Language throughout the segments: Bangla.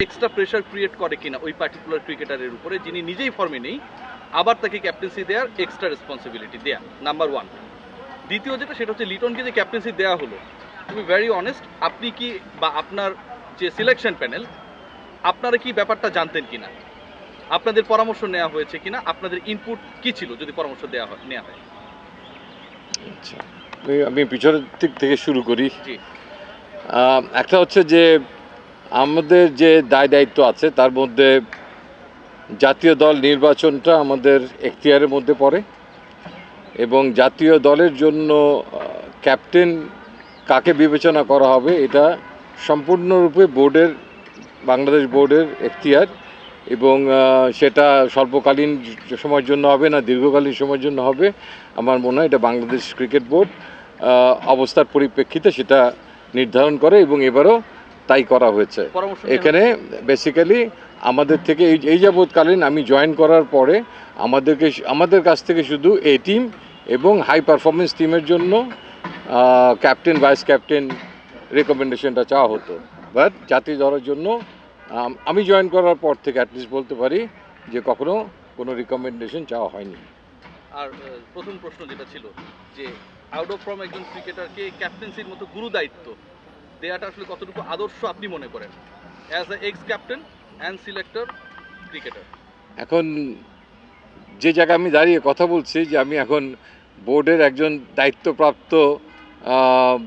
এক্সট্রা প্রেশার ক্রিয়েট করে কিনা ওই পার্টিকুলার ক্রিকেটারের উপরে যিনি নিজেই ফর্মে নেই আবার তাকে ক্যাপ্টেন্সি দেওয়ার এক্সট্রা রেসপন্সিবিলিটি দেয়া নাম্বার ওয়ান দ্বিতীয় যেটা সেটা হচ্ছে লিটনকে যে ক্যাপ্টেন্সি দেওয়া হলো। তুমি ভেরি অনেস্ট আপনি কি বা আপনার যে সিলেকশন প্যানেল আপনারা কি ব্যাপারটা জানতেন কিনা? আপনাদের পরামর্শ নেওয়া হয়েছে কিনা? আপনাদের ইনপুট কি ছিল যদি পরামর্শ দেওয়া হয় নেওয়া হয়? আচ্ছা আমি- পিছনের দিক থেকে শুরু করি। একটা হচ্ছে যে আমাদের যে দায় দায়িত্ব আছে, তার মধ্যে জাতীয় দল নির্বাচনটা আমাদের এখতিয়ারের মধ্যে পড়ে এবং জাতীয় দলের জন্য ক্যাপ্টেন কাকে বিবেচনা করা হবে, এটা সম্পূর্ণরূপে বোর্ডের, বাংলাদেশ বোর্ডের এখতিয়ার এবং সেটা স্বল্পকালীন সময়ের জন্য হবে না, দীর্ঘকালীন সময়ের জন্য হবে। আমার মনে হয় এটা বাংলাদেশ ক্রিকেট বোর্ড অবস্থার পরিপ্রেক্ষিতে সেটা নির্ধারণ করে এবং এবারও তাই করা হয়েছে। এখানে বেসিক্যালি আমাদের থেকে এই এই যাবৎকালীন আমি জয়েন করার পরে আমাদেরকে আমাদের কাছ থেকে শুধু এ টিম এবং হাই পারফরমেন্স টিমের জন্য ক্যাপ্টেন ভাইস ক্যাপ্টেন রেকমেন্ডেশনটা চাওয়া হতো। বাট জাতীয় দলের জন্য আমি জয়েন করার পর থেকে অ্যাটলিস্ট বলতে পারি যে কখনো কোনো রিকমেন্ডেশন চাওয়া হয়নি। আর প্রথম প্রশ্ন যেটা ছিল যে আউট অফ ফর্ম একজন ক্রিকেটারকে ক্যাপ্টেন্সির মতো গুরু দায়িত্ব দেওয়াটা আসলে কতটুকু আদর্শ আপনি মনে করেন? As a ex captain and selector cricketer এখন যে জায়গায় আমি দাঁড়িয়ে কথা বলছি যে আমি এখন বোর্ডের একজন দায়িত্বপ্রাপ্ত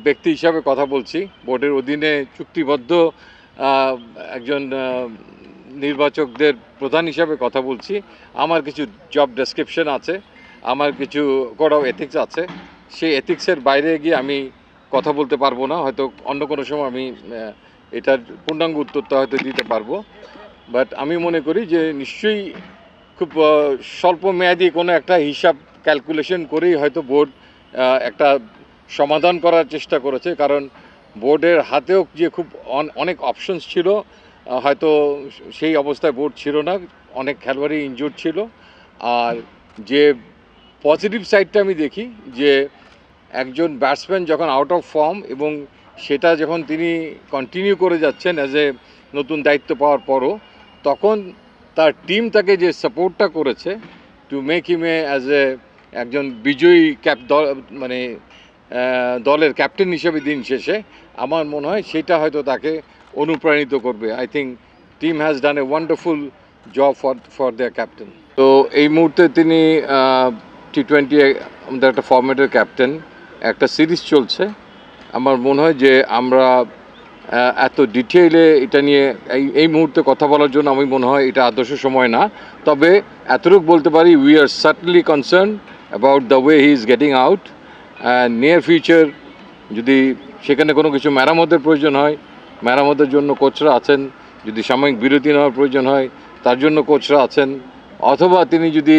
ব্যক্তি হিসাবে কথা বলছি, বোর্ডের অধীনে চুক্তিবদ্ধ একজন নির্বাচকদের প্রধান হিসাবে কথা বলছি। আমার কিছু জব ডেসক্রিপশন আছে, আমার কিছু কোড অফ এথিক্স আছে। সেই এথিক্সের বাইরে গিয়ে আমি কথা বলতে পারব না, হয়তো অন্য কোনো সময় আমি এটার পূর্ণাঙ্গ উত্তরটা হয়তো দিতে পারব। বাট আমি মনে করি যে নিশ্চয়ই খুব স্বল্প মেয়াদি কোনো একটা হিসাব ক্যালকুলেশন করেই হয়তো বোর্ড একটা সমাধান করার চেষ্টা করেছে। কারণ বোর্ডের হাতেও যে খুব অন- অনেক অপশনস ছিল হয়তো সেই অবস্থায় বোর্ড ছিল না, অনেক খেলোয়াড়ই ইনজুর ছিল। আর যে পজিটিভ সাইডটা আমি দেখি যে একজন ব্যাটসম্যান যখন আউট অফ ফর্ম এবং সেটা যখন তিনি কন্টিনিউ করে যাচ্ছেন অ্যাজ এ নতুন দায়িত্ব পাওয়ার পরও, তখন তার টিম তাকে যে সাপোর্টটা করেছে to make him a as a একজন বিজয়ী ক্যাপ দল মানে দলের ক্যাপ্টেন হিসেবে দিন শেষে, আমার মনে হয় সেটা হয়তো তাকে অনুপ্রাণিত করবে। I think team has done a wonderful job for for their captain তো এই মুহূর্তে তিনি টি টোয়েন্টি আমাদের একটা ফর্মেটের ক্যাপ্টেন একটা সিরিজ চলছে। আমার মনে হয় যে আমরা এত ডিটেইলে এটা নিয়ে এই এই মুহূর্তে কথা বলার জন্য আমি মনে হয় এটা আদর্শ সময় না। তবে এতটুকু বলতে পারি we are certainly concern about the way he is getting out near future যদি সেখানে কোনো কিছু মেরামতের প্রয়োজন হয়, মেরামতের জন্য কোচরা আছেন, যদি সাময়িক বিরতি নেওয়ার প্রয়োজন হয়, তার জন্য কোচরা আছেন, অথবা তিনি যদি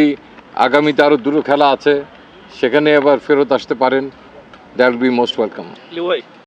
আগামীতে আরও দুটো খেলা আছে, সেখানে আবার ফেরত আসতে পারেন। that will be most welcome.